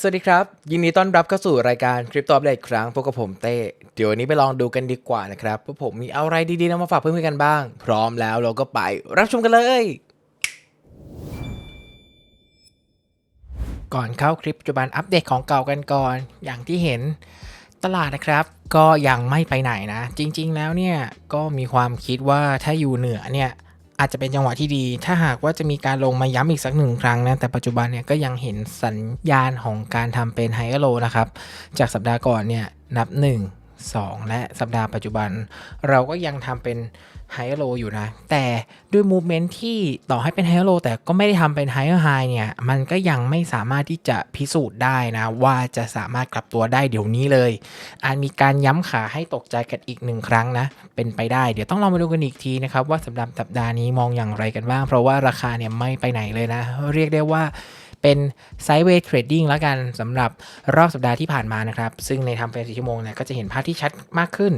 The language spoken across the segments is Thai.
สวัสดีครับ ยินดีต้อนรับเข้าสู่รายการคริปตอัปเดตอีกครั้งพบกับผมเต้ เดี๋ยววันนี้ไปลองดูกันดีกว่านะครับว่าผมมีอะไรดีๆนำมาฝากเพื่อนๆกันบ้าง พร้อมแล้วเราก็ไปรับชมกันเลย ก่อนเข้าคลิปปัจจุบันอัปเดตของเก่ากันก่อน อย่างที่เห็นตลาดนะครับ ก็ยังไม่ไปไหนนะ จริง ๆ แล้วเนี่ยก็มีความคิดว่าถ้าอยู่เหนือเนี่ย อาจจะเป็นจังหวะที่ดี ถ้าหากว่าจะมีการลงมาย้ำอีกสักหนึ่งครั้งนะ แต่ปัจจุบันเนี่ยก็ยังเห็นสัญญาณของการทำเป็นไฮโลนะครับ จากสัปดาห์ก่อนเนี่ยนับ 1 2 และสัปดาห์ปัจจุบัน เราก็ยังทำเป็น ไฮโลอยู่นะ แต่ด้วยมูเมนต์ที่ต่อให้เป็นไฮโลแต่ก็ไม่ได้ทำเป็นไฮไฮเนี่ย มันก็ยังไม่สามารถที่จะพิสูจน์ได้นะ ว่าจะสามารถกลับตัวได้เดี๋ยวนี้เลย อาจมีการย้ำขาให้ตกใจกันอีกหนึ่งครั้งนะ เป็นไปได้เดี๋ยวต้องลองมาดูกันอีกทีนะครับ ว่าสำหรับสัปดาห์นี้มองอย่างไรกันบ้าง เพราะว่าราคาเนี่ยไม่ไปไหนเลยนะ เรียกได้ว่าเป็นไซด์เวย์เทรดดิ้งแล้วกันสำหรับรอบสัปดาห์ที่ผ่านมานะครับ ซึ่งในทำเป็นสี่ชั่วโมงเนี่ยก็จะเห็นภาพที่ชัดมากขึ้น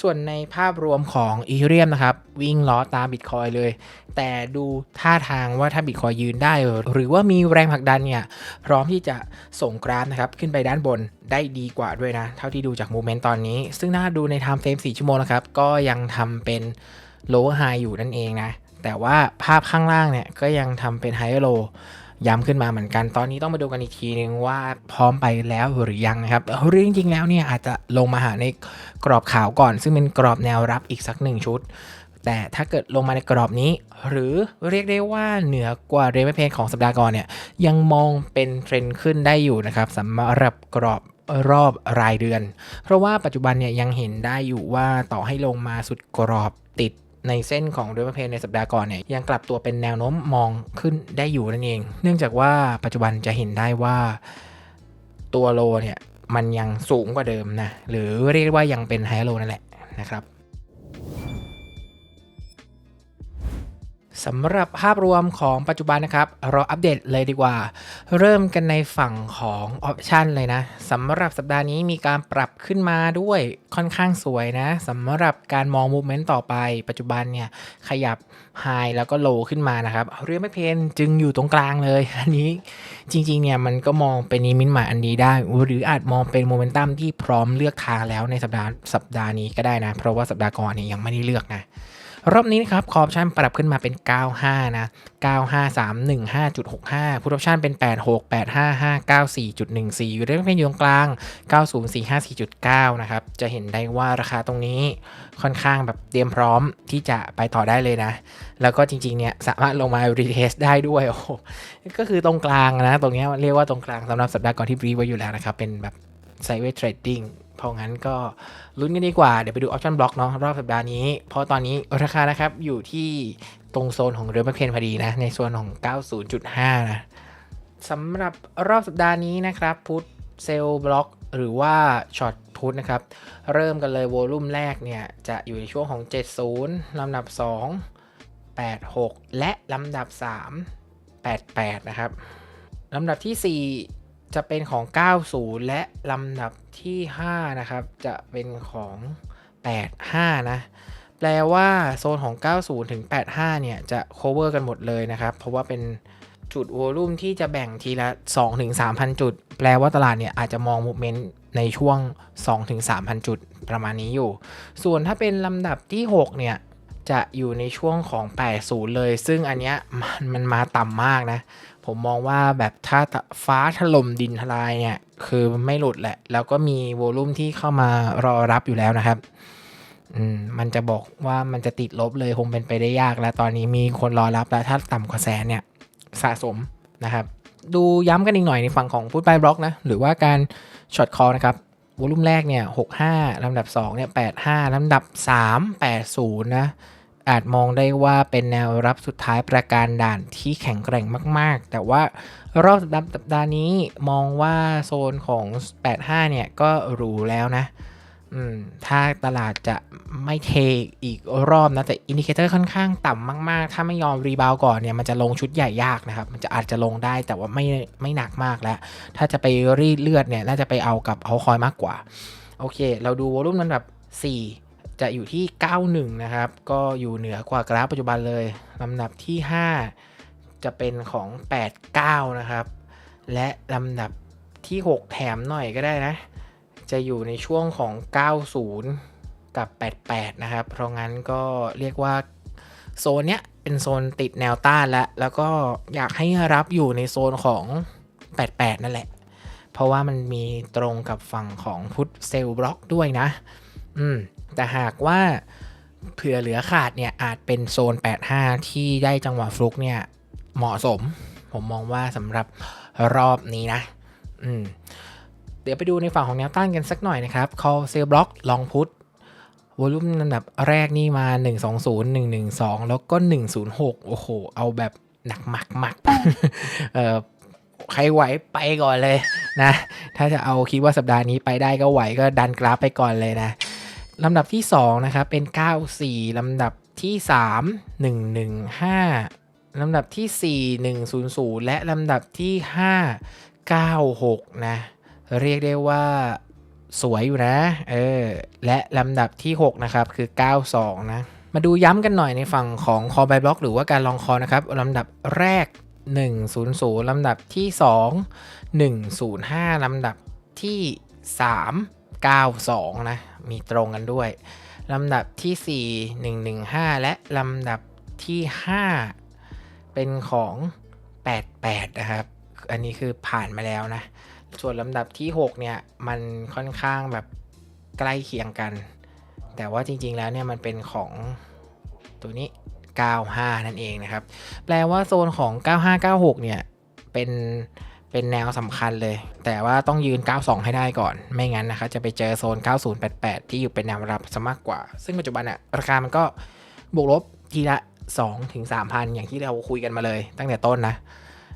ส่วนในภาพรวมของอีเรียมนะครับ วิ่งล้อตามบิตคอยเลย แต่ดูท่าทางว่าถ้าบิตคอยยืนได้ หรือว่ามีแรงผลักดันเนี่ยพร้อมที่จะส่งกราฟนะครับ ขึ้นไปด้านบนได้ดีกว่าด้วยนะ เท่าที่ดูจากมูเมนต์ตอนนี้ ซึ่งน่าดูในไทม์เฟรม4ชั่วโมงนะครับ ก็ยังทำเป็น lower high อยู่นั่นเองนะแต่ว่าภาพข้างล่างเนี่ยก็ยังทำเป็น higher low ย้ำขึ้นมาเหมือนกัน ตอนนี้ต้องมาดูกันอีกทีนึงว่าพร้อมไปแล้วหรือยังนะครับเรื่องจริงๆแล้วเนี่ยอาจจะลงมาหาในกรอบขาวก่อน ซึ่งเป็นกรอบแนวรับอีกสักหนึ่งชุด แต่ถ้าเกิดลงมาในกรอบนี้ หรือเรียกได้ว่าเหนือกว่าเรเวเพนของสัปดาห์ก่อนเนี่ยยังมองเป็นเทรนด์ขึ้นได้อยู่นะครับสำหรับกรอบรอบรายเดือน เพราะว่าปัจจุบันเนี่ยยังเห็นได้อยู่ว่าต่อให้ลงมาสุดกรอบติด ในเส้นของเรเวเพลในสัปดาห์ก่อนเนี่ยยังกลับตัวเป็นแนวโน้มมองขึ้นได้อยู่นั่นเอง เนื่องจากว่าปัจจุบันจะเห็นได้ว่าตัวโลเนี่ยมันยังสูงกว่าเดิมนะหรือเรียกว่ายังเป็นไฮโลนั่นแหละนะครับ สำหรับภาพรวมของปัจจุบันนะครับ เราอัปเดตเลยดีกว่า เริ่มกันในฝั่งของออปชันเลยนะสำหรับสัปดาห์นี้มีการปรับขึ้นมาด้วยค่อนข้างสวยนะสำหรับการมองมูเมนต์ต่อไป ปัจจุบันเนี่ยขยับไฮแล้วก็โลขึ้นมานะครับเรียกไม่เพนจึงอยู่ตรงกลางเลย อันนี้จริงๆเนี่ยมันก็มองเป็นนิมิตหมายอันดีได้ หรืออาจมองเป็นโมเมนตัมที่พร้อมเลือกทางแล้วในสัปดาห์สัปดาห์นี้ก็ได้นะ เพราะว่าสัปดาห์ก่อนเนี่ยยังไม่ได้เลือกนะ รอบนี้นะครับคอร์ปชันปรับขึ้นมาเป็น 95 นะ 95315.65พุทออปชันเป็น 8685594.14 อยู่เรื่องเพนอยู่ตรงกลาง 90454.9 นะครับ จะเห็นได้ว่าราคาตรงนี้ค่อนข้างแบบเตรียมพร้อมที่จะไปต่อได้เลยนะ แล้วก็จริงๆ เนี่ยสามารถลงมารีเทสได้ด้วยโอ้ก็คือตรงกลางนะ ตรงนี้เรียกว่าตรงกลางสำหรับสัปดาห์ก่อนที่บรีไว้อยู่แล้วนะครับ เป็นแบบไซเวทเทรดดิ้ง ราะงั้นก็ลุ้นกันดีกว่า เดี๋ยวไปดูออปชั่นบล็อกเนาะรอบสัปดาห์นี้ เพราะตอนนี้ราคานะครับอยู่ที่ตรงโซนของเรือแมเพนพอดีนะ ในส่วนของ 90.5 นะสำหรับรอบสัปดาห์นี้นะครับพุทเซลบล็อกหรือว่าช็อตพุทนะครับ เริ่มกันเลยโวลุ่มแรกเนี่ย จะอยู่ในช่วงของ 70 ลำดับ 2 86 และลำดับ 3 88 นะครับลำดับที่ 4 จะเป็นของ 90 และลำดับที่ 5 นะครับ จะเป็นของ 85 นะ แปลว่าโซนของ 90 ถึง 85 เนี่ย จะ cover กันหมดเลยนะครับ เพราะว่าเป็นจุดโวลุ่มที่จะแบ่งทีละ 2-3,000 จุด แปลว่าตลาดเนี่ย อาจจะมอง movement ในช่วง 2-3,000 จุดประมาณนี้อยู่ ส่วนถ้าเป็นลำดับที่ 6 เนี่ย จะอยู่ในช่วงของ 80 เลย ซึ่งอันเนี้ยมันมันมาต่ำมากนะ ผมมองว่าแบบถ้าฟ้าถล่มดินทลายเนี่ยคือไม่หลุดแหละ แล้วก็มีโวลุ่มที่เข้ามารอรับอยู่แล้วนะครับอืมมันจะบอกว่ามันจะติดลบเลยคงเป็นไปได้ยากแล้ว ตอนนี้มีคนรอรับแล้ว ถ้าต่ำกว่าแสนเนี่ยสะสมนะครับ ดูย้ำกันอีกหน่อยในฝั่งของพุทบายบล็อกนะ หรือว่าการช็อตคอนะครับวอลุ่มแรกเนี่ย65ลำดับ2เนี่ย85ลำดับ3 80นะ อาจมองได้ว่าเป็นแนวรับสุดท้ายประการด่านที่แข็งแกร่งมาก ๆ แต่ว่ารอบสัปดาห์นี้มองว่าโซนของ 85 เนี่ยก็หรูแล้วนะอืมถ้าตลาดจะไม่เทอีกรอบนะ แต่อินดิเคเตอร์ค่อนข้างต่ำมาก ๆ ถ้าไม่ยอมรีบาวก่อนเนี่ยมันจะลงชุดใหญ่ยากนะครับ มันจะอาจจะลงได้แต่ว่าไม่ไม่หนักมากแล้ว ถ้าจะไปรีดเลือดเนี่ยน่าจะไปเอากับเอาคอยมากกว่า โอเค เราดูวอลุ่มนั้นแบบ 4 จะอยู่ที่ 91 นะครับ ก็อยู่เหนือกว่ากราฟปัจจุบันเลยลำดับที่ 5 จะเป็นของ 89 นะครับ และลำดับที่ 6 แถมหน่อยก็ได้นะ จะอยู่ในช่วงของ 90 กับ 88 นะครับ เพราะงั้นก็เรียกว่าโซนเนี้ยเป็นโซนติดแนวต้านแล้ว แล้วก็อยากให้รับอยู่ในโซนของ 88 นั่นแหละ เพราะว่ามันมีตรงกับฝั่งของพุทธเซลล์บล็อกด้วยนะ อืม แต่หากว่าเผื่อเหลือขาดเนี่ยอาจเป็นโซน 85 ที่ได้จังหวะฟลุกเนี่ยเหมาะสม ผมมองว่าสำหรับรอบนี้นะ อืม เดี๋ยวไปดูในฝั่งของแนวต้านกันสักหน่อยนะครับ call sell block ลองพุทวอลุ่มลำดับแรกนี่มา 120 112 แล้วก็ 106 โอ้โห เอาแบบหนักหมักหมักเอ่อใครไหวไปก่อนเลยนะ ถ้าจะเอาคิดว่าสัปดาห์นี้ไปได้ก็ไหวก็ดันกราฟไปก่อนเลยนะ ลำดับที่ 2 นะครับ เป็น 94 ลำดับที่ 3 115 ลำดับที่ 4 100 และลำดับที่ 5 96 นะ เรียกได้ว่าสวยอยู่นะ เออ และลำดับที่ 6 นะครับ คือ 92 นะ มาดูย้ำกันหน่อยในฝั่งของ call by block หรือว่าการลองคอนะครับ ลำดับแรก 100 ลำดับที่ 2 105 ลำดับที่ 3 92 นะ มีตรงกันด้วย ลำดับที่ 4 115 และลำดับที่ 5 เป็นของ 88 นะครับ อันนี้คือผ่านมาแล้วนะ ส่วนลำดับที่ 6 เนี่ย มันค่อนข้างแบบใกล้เคียงกัน แต่ว่าจริงๆแล้วเนี่ยมันเป็นของตัวนี้ 95 นั่นเองนะครับ แปลว่าโซนของ 9596 เนี่ย เป็น เป็นแนวสำคัญเลย แต่ว่าต้องยืน 92 ให้ได้ก่อน ไม่งั้นนะครับจะไปเจอโซน 9088 ที่อยู่เป็นแนวรับซะมากกว่า ซึ่งปัจจุบันอะราคามันก็บวกลบทีละ 2 ถึง 3,000 อย่างที่เราคุยกันมาเลย ตั้งแต่ต้นนะ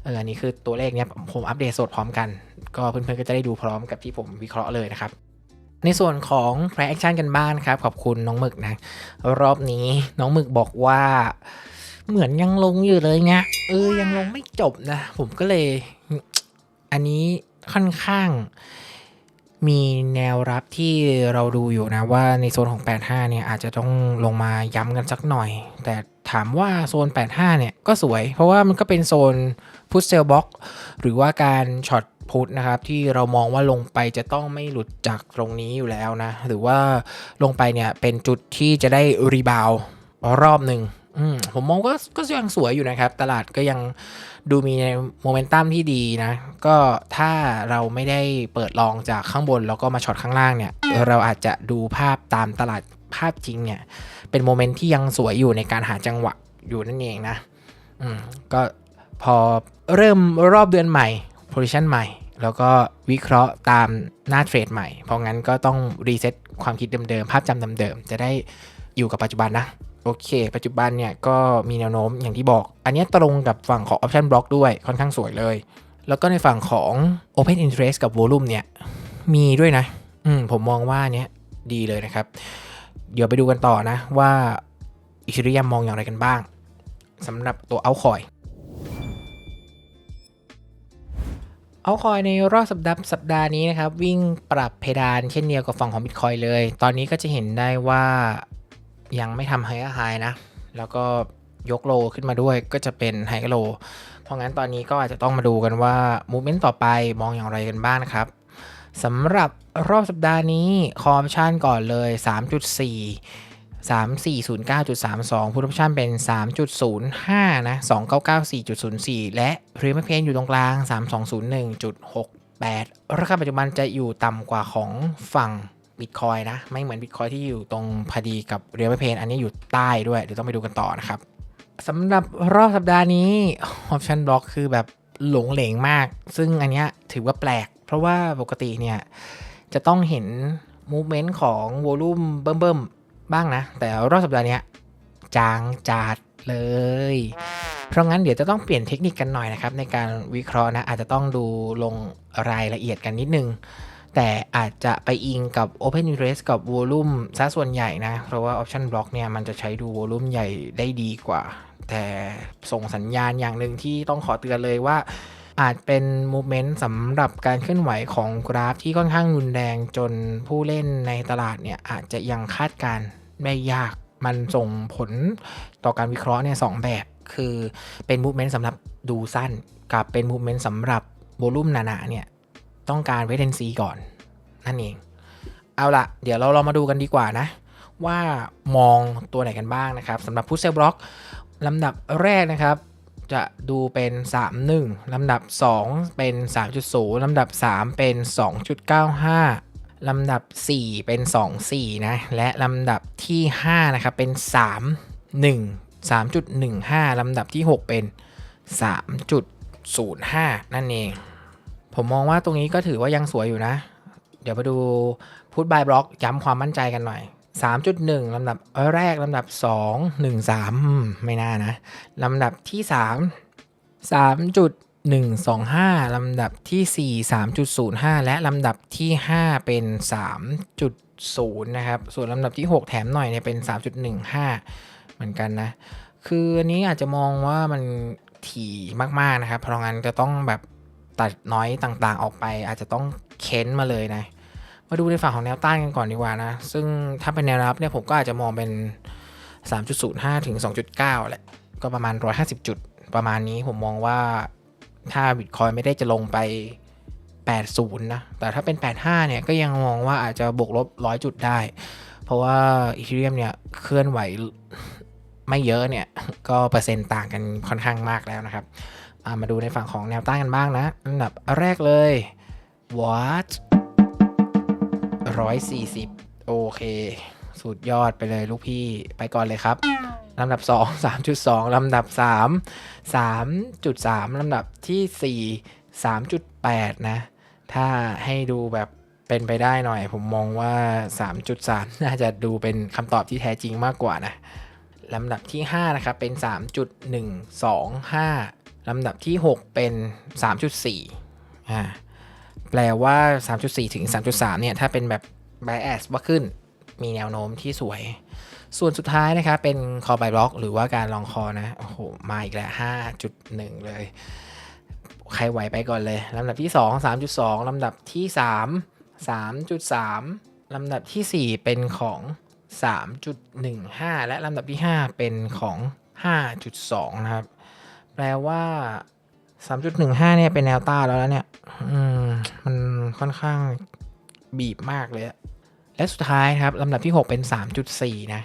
เอออันนี้คือตัวเลขเนี้ยผมอัปเดตสดพร้อมกัน ก็เพื่อนๆก็จะได้ดูพร้อมกับที่ผมวิเคราะห์เลยนะครับในส่วนของ price action กันบ้างครับ ขอบคุณน้องหมึกนะ รอบนี้น้องหมึกบอกว่า เหมือนยังลงอยู่เลยเนี่ยเออยังลงไม่จบนะ ผมก็เลย อันนี้ค่อนข้างมีแนวรับที่เราดูอยู่นะว่าในโซนของ 85 เนี่ยอาจจะต้องลงมาย้ำกันสักหน่อย แต่ถามว่าโซน 85 เนี่ยก็สวย เพราะว่ามันก็เป็นโซนพุทเซลบ็อกหรือว่าการช็อตพุทนะครับที่เรามองว่าลงไปจะต้องไม่หลุดจากตรงนี้อยู่แล้วนะ หรือว่าลงไปเนี่ยเป็นจุดที่จะได้รีบาวรอบหนึ่ง อืมผมมองก็ก็ยังสวยอยู่นะครับ ตลาดก็ยังดูมีโมเมนตัมที่ดีนะ ก็ถ้าเราไม่ได้เปิดลองจากข้างบนแล้วก็มาช็อตข้างล่างเนี่ย เราอาจจะดูภาพตามตลาดภาพจริงเนี่ย เป็นโมเมนต์ที่ยังสวยอยู่ในการหาจังหวะอยู่นั่นเองนะ อืม ก็พอเริ่มรอบเดือนใหม่ position ใหม่ แล้วก็วิเคราะห์ตามหน้าเทรดใหม่ เพราะงั้นก็ต้องรีเซ็ตความคิดเดิมๆ ภาพจำเดิมๆ จะได้อยู่กับปัจจุบันนะ โอเค ปัจจุบันเนี่ยก็มีแนวโน้มอย่างที่บอก อันนี้ตรงกับฝั่งของ option block ด้วยค่อนข้างสวยเลย แล้วก็ในฝั่งของ open interest กับ volume เนี่ย มีด้วยนะ อืมผมมองว่าเนี้ยดีเลยนะครับ เดี๋ยวไปดูกันต่อนะว่าอิชิริยามองอย่างไรกันบ้างสำหรับตัวเอาคอยเอาคอยในรอบสัปดาห์สัปดาห์นี้นะครับ วิ่งปรับเพดานเช่นเดียวกับฝั่งของ Bitcoin เลย ตอนนี้ก็จะเห็นได้ว่า ยังไม่ทำไฮไฮนะ แล้วก็ยกโลขึ้นมาด้วยก็จะเป็นไฮโล เพราะงั้นตอนนี้ก็อาจจะต้องมาดูกันว่ามูเมนต์ต่อไปมองอย่างไรกันบ้างครับสำหรับรอบสัปดาห์นี้คอมชั่นก่อนเลย 3.4 3409.32พุทธชั่นเป็น 3.05 นะ 2994.04 และพรีเมียเพนอยู่ตรงกลาง 3201.68 ราคาปัจจุบันจะอยู่ต่ำกว่าของฝั่ง Bitcoin นะ ไม่เหมือน Bitcoin ที่อยู่ตรงพอดีกับเรียลเพนอันนี้อยู่ใต้ด้วย เดี๋ยวต้องไปดูกันต่อนะครับสำหรับรอบสัปดาห์นี้ Option Block คือแบบหลงเหลงมาก ซึ่งอันนี้ถือว่าแปลก เพราะว่าปกติเนี่ย จะต้องเห็น movement ของวอลุ่มเบิ่มๆ บ้างนะ แต่รอบสัปดาห์นี้จางจัดเลย เพราะงั้นเดี๋ยวจะต้องเปลี่ยนเทคนิคกันหน่อยนะครับ ในการวิเคราะห์นะ อาจจะต้องดูลงรายละเอียดกันนิดนึง แต่อาจจะไปอิงกับ Open Interest กับ Volume ซะส่วนใหญ่นะ เพราะว่า Option Block เนี่ยมันจะใช้ดู Volume ใหญ่ได้ดีกว่า แต่ส่งสัญญาณอย่างหนึ่งที่ต้องขอเตือนเลยว่าอาจเป็นมูเมนต์สำหรับการเคลื่อนไหวของกราฟที่ค่อนข้างรุนแรงจนผู้เล่นในตลาดเนี่ยอาจจะยังคาดการณ์ไม่ยาก มันส่งผลต่อการวิเคราะห์เนี่ยสองแบบ คือเป็นมูเมนต์สำหรับดูสั้น กับเป็นมูเมนต์สำหรับโวลุ่มหนาๆเนี่ย ต้องการเวทเทนซีก่อน นั่นเอง เอาละเดี๋ยวเราเรามาดูกันดีกว่านะ ว่ามองตัวไหนกันบ้างนะครับสำหรับพุทเซลบล็อกลำดับแรกนะครับ จะดูเป็น 3 1ลำดับ 2 เป็น 3.0ลำดับ 3 เป็น 2.95ลำดับ 4 เป็น 2 4 นะ และลำดับที่ 5 นะครับ เป็น 3 1 3.15 ลำดับที่ 6 เป็น 3.05 นั่นเอง ผมมองว่าตรงนี้ก็ถือว่ายังสวยอยู่นะ เดี๋ยวมาดูพุทบายบล็อกย้ำความมั่นใจกันหน่อย 3.1 ลำดับแรกลำดับ 2 1 3อืมไม่น่านะ ลำดับที่ 3 3.125 ลำดับที่ 4 3.05 และลำดับที่ 5 เป็น 3.0 นะครับ ส่วนลำดับที่ 6 แถมหน่อยเนี่ยเป็น 3.15 เหมือนกันนะ คืออันนี้อาจจะมองว่ามันถี่มากๆนะครับ เพราะงั้นจะต้องแบบ ตัดน้อยต่างๆ ออกไป อาจจะต้องเค้นมาเลยนะ มาดูในฝั่งของแนวต้านกันก่อนดีกว่านะ ซึ่งถ้าเป็นแนวรับเนี่ยผมก็อาจจะมองเป็น 3.05 ถึง 2.9 แหละ ก็ประมาณ 150 จุดประมาณนี้ผมมองว่าถ้าบิตคอยไม่ได้จะลงไป 80 นะ แต่ถ้าเป็น 85 เนี่ยก็ยังมองว่าอาจจะบวกลบ 100 จุดได้ เพราะว่าอีเทเรียมเนี่ยเคลื่อนไหวไม่เยอะเนี่ย ก็เปอร์เซ็นต์ต่างกันค่อนข้างมากแล้วนะครับ มาดูในฝั่งของแนวต้านกันบ้างนะ อันดับแรกเลย what 140 โอเค สุดยอดไปเลยลูกพี่ไปก่อนเลยครับลำดับ 2 3.2 ลำดับ 3 3.3 ลำดับที่ 4 3.8 นะ ถ้าให้ดูแบบเป็นไปได้หน่อย ผมมองว่า 3.3 น่าจะดูเป็นคำตอบที่แท้จริงมากกว่านะลำดับที่ 5 นะครับ เป็น 3.125 ลำดับที่ 6 เป็น 3.4อ่าแปลว่า 3.4 ถึง 3.3 เนี่ย ถ้าเป็นแบบ bias ว่าขึ้น มีแนวโน้มที่สวย ส่วนสุดท้ายนะครับ เป็น call by block หรือว่าการลองคอนะ โอ้โห มาอีกแล้ว 5.1 เลย ใครไหวไปก่อนเลย ลำดับที่ 2 3.2 ลำดับที่ 3 3.3 ลำดับที่ 4 เป็นของ 3.15 และลำดับที่ 5 เป็นของ 5.2 นะครับ แปลว่า3.15เนี่ยเป็นแนวต้านแล้วเนี่ย อืม มันค่อนข้างบีบมากเลยอะและสุดท้ายครับลำดับที่ 6 เป็น 3.4 นะ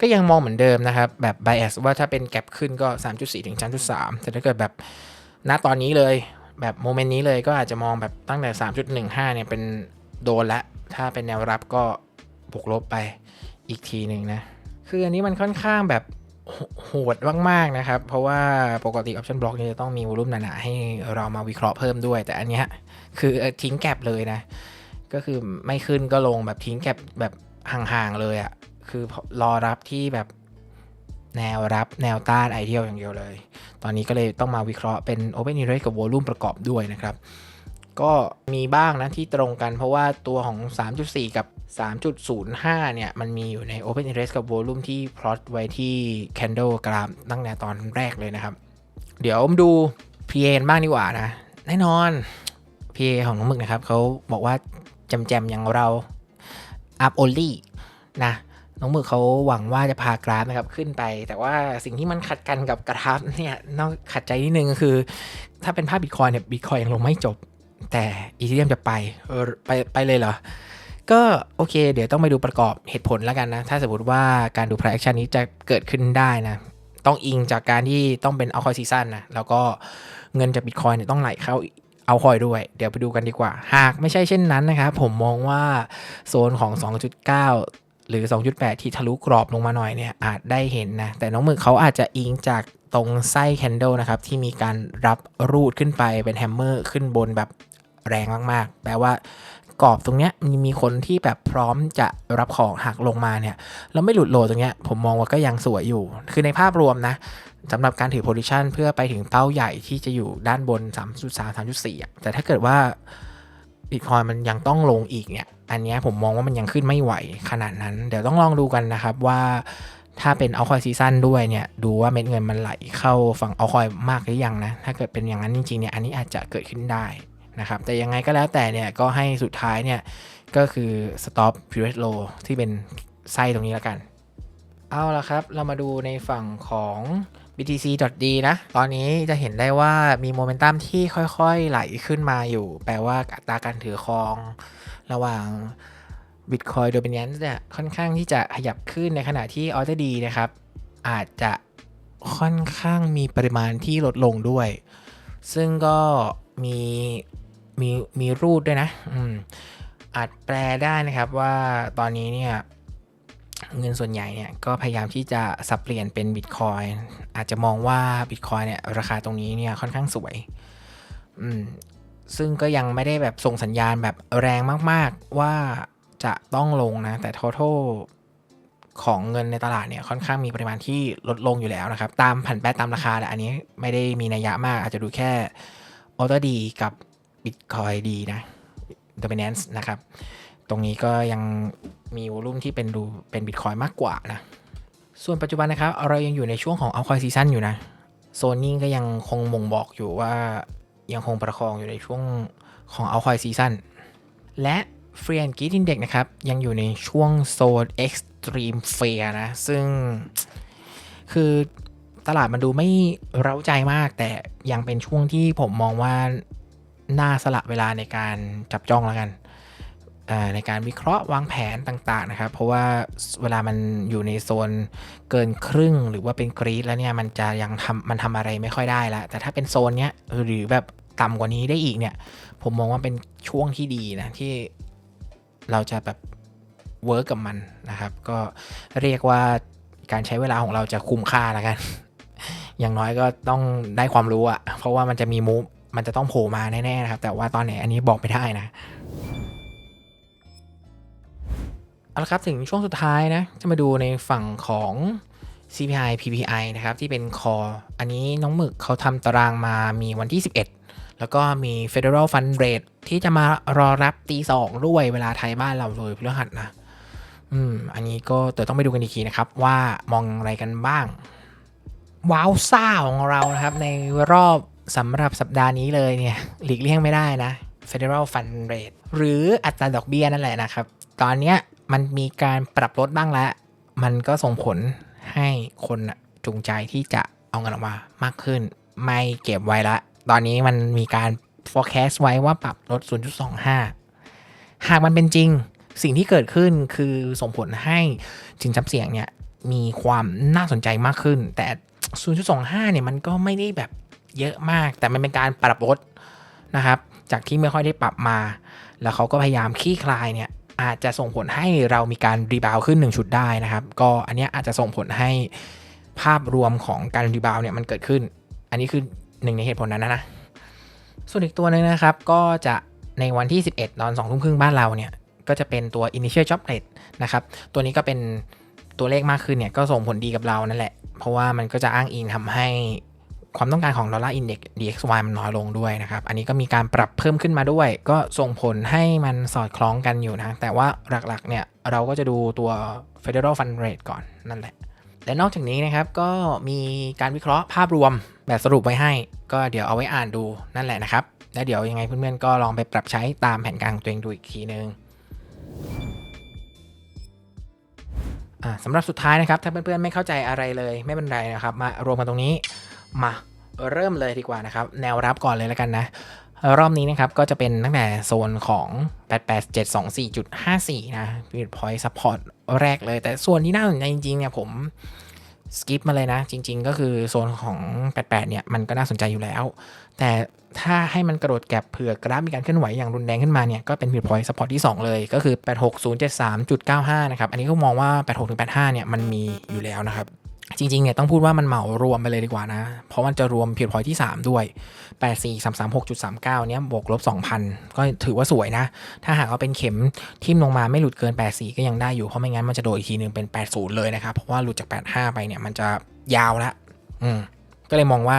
ก็ยังมองเหมือนเดิมนะครับ แบบ bias ว่าถ้าเป็นแกลบขึ้นก็ 3.4 ถึง 3.3 แต่ถ้าเกิดแบบณตอนนี้เลย แบบโมเมนต์นี้เลยก็อาจจะมองแบบตั้งแต่ 3.15 เนี่ยเป็นโดนละ ถ้าเป็นแนวรับก็บวกลบไปอีกทีหนึ่งนะ คืออันนี้มันค่อนข้างแบบ โหดมากๆนะครับ เพราะว่าปกติ option block นี่จะต้องมีวอลุ่มหนาๆให้เรามาวิเคราะห์เพิ่มด้วย แต่อันเนี้ยคือทิ้งแก็บเลยนะ ก็คือไม่ขึ้นก็ลงแบบทิ้งแก็บแบบห่างๆเลยอะ่ะคือรอรับที่แบบแนวรับแนวต้านไอเดียอย่างเดียวเลย ตอนนี้ก็เลยต้องมาวิเคราะห์เป็น Open Interest กับ Volume ประกอบด้วยนะครับ ก็มีบ้างนะที่ตรงกันเพราะว่าตัวของ 3.4 กับ 3.05 เนี่ย มันมีอยู่ใน Open Interest กับ Volume ที่ plot ไว้ที่ Candle กราฟตั้งแต่ตอนแรกเลยนะครับ เดี๋ยวมาดู PA บ้างดีกว่านะ แน่นอน PA ของน้องมึกนะครับเขาบอกว่าแจมๆอย่างเรา up only นะน้องมึกเขาหวังว่าจะพากราฟนะครับขึ้นไป แต่ว่าสิ่งที่มันขัดกันกับกราฟเนี่ยนอกขัดใจนิดนึงก็คือ ถ้าเป็นภาพบิตคอยเนี่ยบิตคอยยังลงไม่จบ แต่อีเทเรียมจะไปเออไปไปเลยเหรอ ก็โอเค เดี๋ยวต้องไปดูประกอบเหตุผลแล้วกันนะ ถ้าสมมติว่าการดู price action นี้จะเกิดขึ้นได้นะ ต้องอิงจากการที่ต้องเป็นเอาคอยซีซันนะ แล้วก็เงินจากบิตคอยเนี่ยต้องไหลเข้าเอาคอยด้วย เดี๋ยวไปดูกันดีกว่า หากไม่ใช่เช่นนั้นนะครับผมมองว่าโซนของ 2.9 หรือ 2.8 ที่ทะลุกรอบลงมาหน่อยเนี่ยอาจได้เห็นนะ แต่น้องมือเขาอาจจะอิงจากตรงไส้แคนเดลนะครับ ที่มีการรับรูดขึ้นไปเป็นแฮมเมอร์ขึ้นบนแบบแรงมาก ๆ แปลว่า กรอบตรงเนี้ยมีมีคนที่แบบพร้อมจะรับของหักลงมาเนี่ยแล้วไม่หลุดโหลตรงเนี้ยผมมองว่าก็ยังสวยอยู่ คือในภาพรวมนะสำหรับการถือโพซิชันเพื่อไปถึงเป้าใหญ่ที่จะอยู่ด้านบน 3.3 3.4อะแต่ถ้าเกิดว่าบิตคอยมันยังต้องลงอีกเนี่ย อันนี้ผมมองว่ามันยังขึ้นไม่ไหวขนาดนั้น เดี๋ยวต้องลองดูกันนะครับว่าถ้าเป็นเอาคอยซีซั่นด้วยเนี่ย ดูว่าเม็ดเงินมันไหลเข้าฝั่งเอาคอยมากหรือยังนะ ถ้าเกิดเป็นอย่างนั้นจริงๆเนี่ย อันนี้อาจจะเกิดขึ้นได้ นะครับแต่ยังไงก็แล้วแต่เนี่ยก็ให้สุดท้ายเนี่ยก็คือ stop period low ที่เป็นไส้ตรงนี้แล้วกัน เอาละครับ เรามาดูในฝั่งของ BTC.D นะ ตอนนี้จะเห็นได้ว่ามีโมเมนตัมที่ค่อยๆไหลขึ้นมาอยู่ แปลว่าอัตราการถือครอง ระหว่าง Bitcoin Dominance เนี่ยค่อนข้างที่จะขยับขึ้นในขณะที่ Order D นะครับ อาจจะค่อนข้างมีปริมาณที่ลดลงด้วย ซึ่งก็มี มีมีรูดด้วยนะ อืมอาจแปลได้นะครับว่าตอนนี้เนี่ยเงินส่วนใหญ่เนี่ยก็พยายามที่จะสับเปลี่ยนเป็นบิตคอยอาจจะมองว่าบิตคอยเนี่ยราคาตรงนี้เนี่ยค่อนข้างสวย อืมซึ่งก็ยังไม่ได้แบบส่งสัญญาณแบบแรงมากๆว่าจะต้องลงนะ แต่ total ของเงินในตลาดเนี่ยค่อนข้างมีปริมาณที่ลดลงอยู่แล้วนะครับ ตามผันแปรตามราคาแต่อันนี้ไม่ได้มีนัยยะมาก อาจจะดูแค่ออเ r อร์ดีกับ Bitcoin ดีนะ Dominance นะครับ ตรงนี้ก็ยังมีวอลุ่มที่เป็นดูเป็น Bitcoin มากกว่านะ ส่วนปัจจุบันนะครับ เรายังอยู่ในช่วงของ Altcoin Season อยู่นะ โซนนี้ก็ยังคงบ่งบอกอยู่ว่ายังคงประคองอยู่ในช่วงของ Altcoin Season และ Free and Git Index นะครับ ยังอยู่ในช่วงโซน Extreme Fair นะ ซึ่งคือตลาดมันดูไม่เร้าใจมาก แต่ยังเป็นช่วงที่ผมมองว่า น่าสละเวลาในการจับจ้องแล้วกันในการวิเคราะห์วางแผนต่างๆนะครับ เพราะว่าเวลามันอยู่ในโซนเกินครึ่งหรือว่าเป็นกรีดแล้วเนี่ยมันจะยังทำมันทำอะไรไม่ค่อยได้ล้วแต่ถ้าเป็นโซนเนี้ยหรือแบบต่ำกว่านี้ได้อีกเนี่ย ผมมองว่าเป็นช่วงที่ดีนะที่เราจะแบบเวิร์กกับมันนะครับ ก็เรียกว่าการใช้เวลาของเราจะคุ้มค่าแล้วกัน อย่างน้อยก็ต้องได้ความรู้อะเพราะว่ามันจะมีมูฟ มันจะต้องโผล่มาแน่ๆนะครับ แต่ว่าตอนไหนอันนี้บอกไม่ได้นะเอาละครับถึงช่วงสุดท้ายนะ จะมาดูในฝั่งของ CPI PPI นะครับ ที่เป็นคอ อันนี้น้องหมึกเขาทำตารางมามีวันที่ 11 แล้วก็มี Federal Fund Rate ที่จะมารอรับตีสองด้วยเวลาไทยบ้านเราเลยพฤหัสนะ อืม อันนี้ก็เดี๋ยวต้องไปดูกันอีกทีนะครับ ว่ามองอะไรกันบ้าง ว้าวซ่าของเรานะครับ ในรอบ สำหรับสัปดาห์นี้เลยเนี่ยหลีกเลี่ยงไม่ได้นะ Federal Fund Rate หรืออัตราดอกเบี้ยนั่นแหละนะครับ ตอนเนี้ยมันมีการปรับลดบ้างแล้ว มันก็ส่งผลให้คนจูงใจที่จะเอาเงินออกมามากขึ้น ไม่เก็บไว้ละ ตอนนี้มันมีการ forecast ไว้ว่าปรับลด 0.25 หากมันเป็นจริง สิ่งที่เกิดขึ้นคือส่งผลให้สินทรัพย์เสี่ยงเนี่ยมีความน่าสนใจมากขึ้น แต่ 0.25 เนี่ยมันก็ไม่ได้แบบ เยอะมาก แต่มันเป็นการปรับลดนะครับ จากที่ไม่ค่อยได้ปรับมา แล้วเขาก็พยายามขี้คลายเนี่ยอาจจะส่งผลให้เรามีการรีบาวขึ้น 1 ชุดได้นะครับ ก็อันนี้อาจจะส่งผลให้ภาพรวมของการรีบาวเนี่ยมันเกิดขึ้น อันนี้คือหนึ่งในเหตุผลนั้นนะนะ ส่วนอีกตัวหนึ่งนะครับ ก็จะในวันที่ 11 ตอน2ทุ่มครึ่งบ้านเราเนี่ย ก็จะเป็นตัว initial job rate นะครับ ตัวนี้ก็เป็นตัวเลขมากขึ้นเนี่ยก็ส่งผลดีกับเรานั่นแหละ เพราะว่ามันก็จะอ้างอิงทำให้ ความต้องการของดอลลาร์อินเด็กซ์ DXY มันน้อยลงด้วยนะครับ อันนี้ก็มีการปรับเพิ่มขึ้นมาด้วย ก็ส่งผลให้มันสอดคล้องกันอยู่นะ แต่ว่าหลักๆเนี่ยเราก็จะดูตัว Federal Fund Rate ก่อนนั่นแหละ และนอกจากนี้นะครับก็มีการวิเคราะห์ภาพรวมแบบสรุปไว้ให้ ก็เดี๋ยวเอาไว้อ่านดูนั่นแหละนะครับ แล้วเดี๋ยวยังไงเพื่อนๆก็ลองไปปรับใช้ตามแผนการของตัวเองดูอีกทีนึงสำหรับสุดท้ายนะครับ ถ้าเพื่อนๆไม่เข้าใจอะไรเลยไม่เป็นไรนะครับ มารวมกันตรงนี้ มาเริ่มเลยดีกว่านะครับ แนวรับก่อนเลยแล้วกันนะ รอบนี้นะครับก็จะเป็นตั้งแต่โซนของ 88724.54 นะ Pivot Point Support แรกเลย แต่ส่วนที่น่าสนใจจริงๆเนี่ยผมสกิปมาเลยนะ จริง ๆ ก็คือโซนของ 88 เนี่ย มันก็น่าสนใจอยู่แล้ว แต่ถ้าให้มันกระโดดแก็บเผื่อกราฟมีการเคลื่อนไหวอย่างรุนแรงขึ้นมาเนี่ย ก็เป็น Pivot Point Support ที่ 2 เลย ก็คือ 86073.95 นะครับ อันนี้ก็มองว่า 86-85 เนี่ย มันมีอยู่แล้วนะครับ จริงๆเนี่ยต้องพูดว่ามันเหมารวมไปเลยดีกว่านะ เพราะมันจะรวมเพียรพอยที่ 3 ด้วย 84 336.39เนี้ยบวกลบ 2,000 ก็ถือว่าสวยนะ ถ้าหากว่าเป็นเข็มทิ่มลงมาไม่หลุดเกิน 84 ก็ยังได้อยู่ เพราะไม่งั้นมันจะโดดอีกทีนึงเป็น 80 เลยนะครับ เพราะว่าหลุดจาก 85 ไปเนี่ยมันจะยาวละอืมก็เลยมองว่า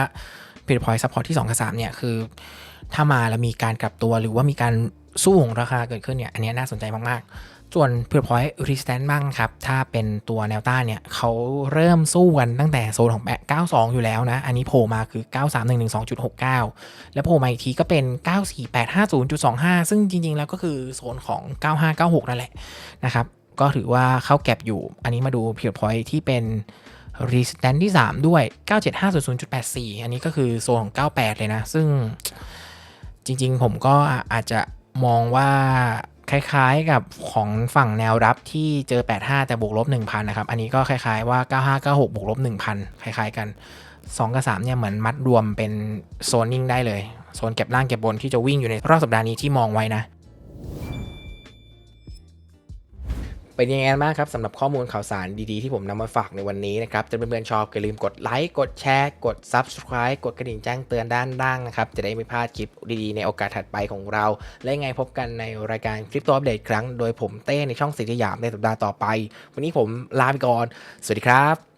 เพียรพอยซัพพอร์ตที่2กับ3เนี่ยคือ ถ้ามาแล้วมีการกลับตัวหรือว่ามีการ สู้ของราคาเกิดขึ้นเนี่ยอันนี้น่าสนใจมากๆ ส่วนเพื่อพอยต์รีสแตนบ้างครับ ถ้าเป็นตัวแนวต้านเนี่ยเขาเริ่มสู้กันตั้งแต่โซนของแปะ92 อยู่แล้วนะ อันนี้โผล่มาคือ 93112.69 แล้วโผล่มาอีกทีก็เป็น 94850.25 ซึ่งจริงๆ แล้วก็คือโซนของ 9596 นั่นแหละนะครับก็ถือว่าเข้าแก็บอยู่ อันนี้มาดูเพียรพอยต์ที่เป็น resistance ที่ 3 ด้วย 97500.84 อันนี้ก็คือโซนของ 98 เลยนะ ซึ่งจริงๆ ผมก็อาจจะ มองว่าคล้ายๆกับของฝั่งแนวรับที่เจอ 85 แต่บวกลบ 1,000 นะครับ อันนี้ก็คล้ายๆว่า 9596 บวกลบ 1,000 คล้ายๆกัน 2 กับ 3 เนี่ยเหมือนมัดรวมเป็นโซนนิ่งได้เลย โซนเก็บล่างเก็บบนที่จะวิ่งอยู่ในรอบสัปดาห์นี้ที่มองไว้นะ เป็นยังไงบ้างครับสำหรับข้อมูลข่าวสารดีๆที่ผมนำมาฝากในวันนี้นะครับจะเป็นเพื่อนชอบอย่าลืมกดไลค์กดแชร์ กด Subscribe กดกระดิ่งแจ้งเตือนด้านล่างนะครับจะได้ไม่พลาดคลิปดีๆในโอกาสถัดไปของเรา และยังไงพบกันในรายการคลิปตัวอัปเดตครั้ง โดยผมเต้ในช่องสิทธิยามในสัปดาห์ต่อไป วันนี้ผมลาไปก่อน สวัสดีครับ